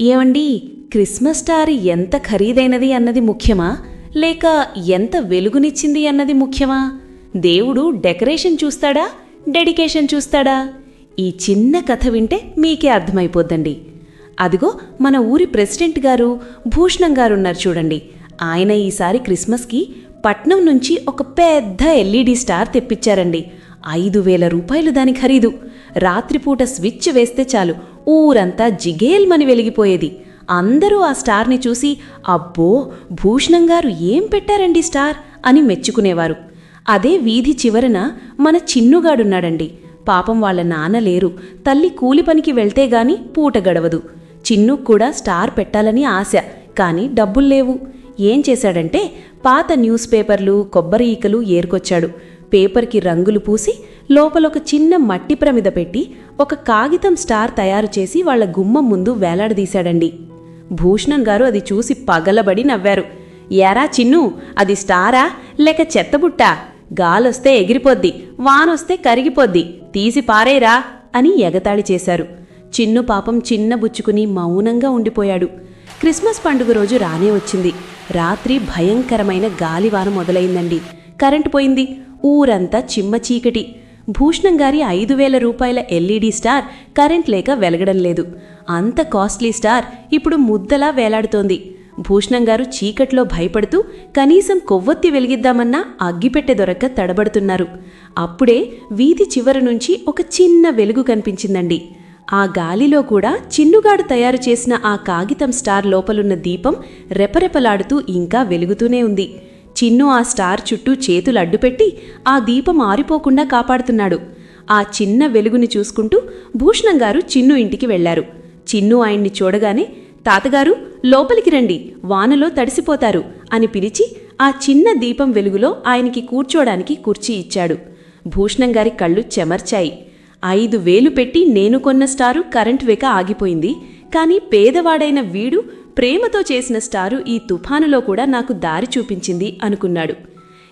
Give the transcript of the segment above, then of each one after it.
ఏమండి Christmas star ఎంత ఖరీదైనది అన్నది ముఖ్యమా? లేక ఎంత వెలుగునిచ్చింది అన్నది ముఖ్యమా? దేవుడు డెకరేషన్ చూస్తాడా? డెడికేషన్ చూస్తాడా? ఈ చిన్న కథ వింటే మీకే అర్థమైపోద్దండి. అదిగో మన ఊరి ప్రెసిడెంట్ గారు భూషణం గారు ఉన్నారు చూడండి. ఆయన ఈసారి క్రిస్మస్కి పట్నం నుంచి ఒక పెద్ద ఎల్ఈడి స్టార్ తెప్పించారండి. ఐదు వేల రూపాయలు దాని ఖరీదు. రాత్రిపూట స్విచ్ వేస్తే చాలు. ఊరంతా జిగేల్మని వెలిగిపోయేది. అందరూ ఆ స్టార్ని చూసి అబ్బో భూషణం గారు ఏం పెట్టారండి స్టార్? అని మెచ్చుకునేవారు. అదే వీధి చివరన మన చిన్నుగాడున్నాడండి. పాపం వాళ్ళ నాన్న లేరు. తల్లి కూలి పనికి వెళ్తే గాని పూట గడవదు. చిన్నుకు కూడా స్టార్ పెట్టాలని ఆశ. కానీ డబ్బుల్లేవు ఏం చేశాడంటే పాత న్యూస్ పేపర్లు కొబ్బరి ఈకలు ఏరుకొచ్చాడు. పేపర్కి రంగులు పూసి లోపల ఒక చిన్న మట్టి ప్రమిద పెట్టి ఒక కాగితం స్టార్ తయారు చేసి వాళ్ళ గుమ్మం ముందు వేలాడదీశాడండి. భూషణం గారు అది చూసి పగలబడి నవ్వారు. ఏరా చిన్ను అది స్టారా? లేక చెత్తబుట్ట గాలొస్తే ఎగిరిపోద్ది వానొస్తే కరిగిపోద్ది తీసి పారేరా? అని ఎగతాళి చేశారు. చిన్ను పాపం చిన్న బుచ్చుకుని మౌనంగా ఉండిపోయాడు. క్రిస్మస్ పండుగ రోజు రానే వచ్చింది. రాత్రి భయంకరమైన గాలివాన మొదలైందండి. కరెంటు పోయింది. ఊరంతా చిమ్మ చీకటి. భూషణం గారి ఐదు వేల రూపాయల ఎల్ఈడి స్టార్ కరెంట్ లేక వెలగడం లేదు. అంత కాస్ట్లీ స్టార్ ఇప్పుడు ముద్దలా వేలాడుతోంది. భూషణం గారు చీకట్లో భయపడుతూ కనీసం కొవ్వొత్తి వెలిగిద్దామన్నా అగ్గిపెట్టె దొరక్క తడబడుతున్నారు. అప్పుడే వీధి చివర నుంచి ఒక చిన్న వెలుగు కనిపించిందండి. ఆ గాలిలో కూడా చిన్నుగాడు తయారు చేసిన ఆ కాగితం స్టార్ లోపలున్న దీపం రెపరెపలాడుతూ ఇంకా వెలుగుతూనే ఉంది. చిన్ను ఆ స్టార్ చుట్టూ చేతులు అడ్డుపెట్టి ఆ దీపం ఆరిపోకుండా కాపాడుతున్నాడు. ఆ చిన్న వెలుగుని చూసుకుంటూ భూషణం గారు చిన్ను ఇంటికి వెళ్ళారు. చిన్ను ఆయన్ని చూడగానే తాతగారు లోపలికి రండి వానలో తడిసిపోతారు అని పిలిచి ఆ చిన్న దీపం వెలుగులో ఆయనకి కూర్చోడానికి కుర్చీ ఇచ్చాడు. భూషణం గారి కళ్ళు చెమర్చాయి. ఐదు వేలు పెట్టి నేను కొన్న స్టారు కరెంట్ వేక ఆగిపోయింది. కానీ పేదవాడైన వీడు ప్రేమతో చేసిన స్టారు ఈ తుఫానులో కూడా నాకు దారి చూపించింది అనుకున్నాడు.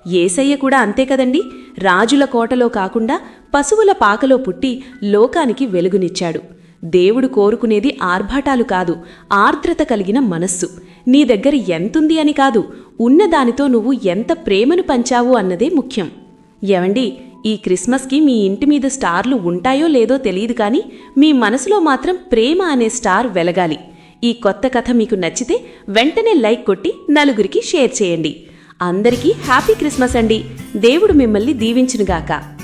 ఏసయ్య కూడా అంతే కదండి? రాజుల కోటలో కాకుండా పశువుల పాకలో పుట్టి లోకానికి వెలుగునిచ్చాడు. దేవుడు కోరుకునేది ఆర్భాటాలు కాదు ఆర్ద్రత కలిగిన మనస్సు. నీ దగ్గర ఎంతుంది అని కాదు ఉన్నదానితో నువ్వు ఎంత ప్రేమను పంచావు అన్నదే ముఖ్యం. ఏవండి ఈ క్రిస్మస్కి మీ ఇంటి మీద స్టార్లు ఉంటాయో లేదో తెలియదు కానీ మీ మనసులో మాత్రం ప్రేమ అనే స్టార్ వెలగాలి. ఈ కొత్త కథ మీకు నచ్చితే వెంటనే లైక్ కొట్టి నలుగురికి షేర్ చేయండి. అందరికీ హ్యాపీ క్రిస్మస్ అండి. దేవుడు మిమ్మల్ని దీవించునుగాక.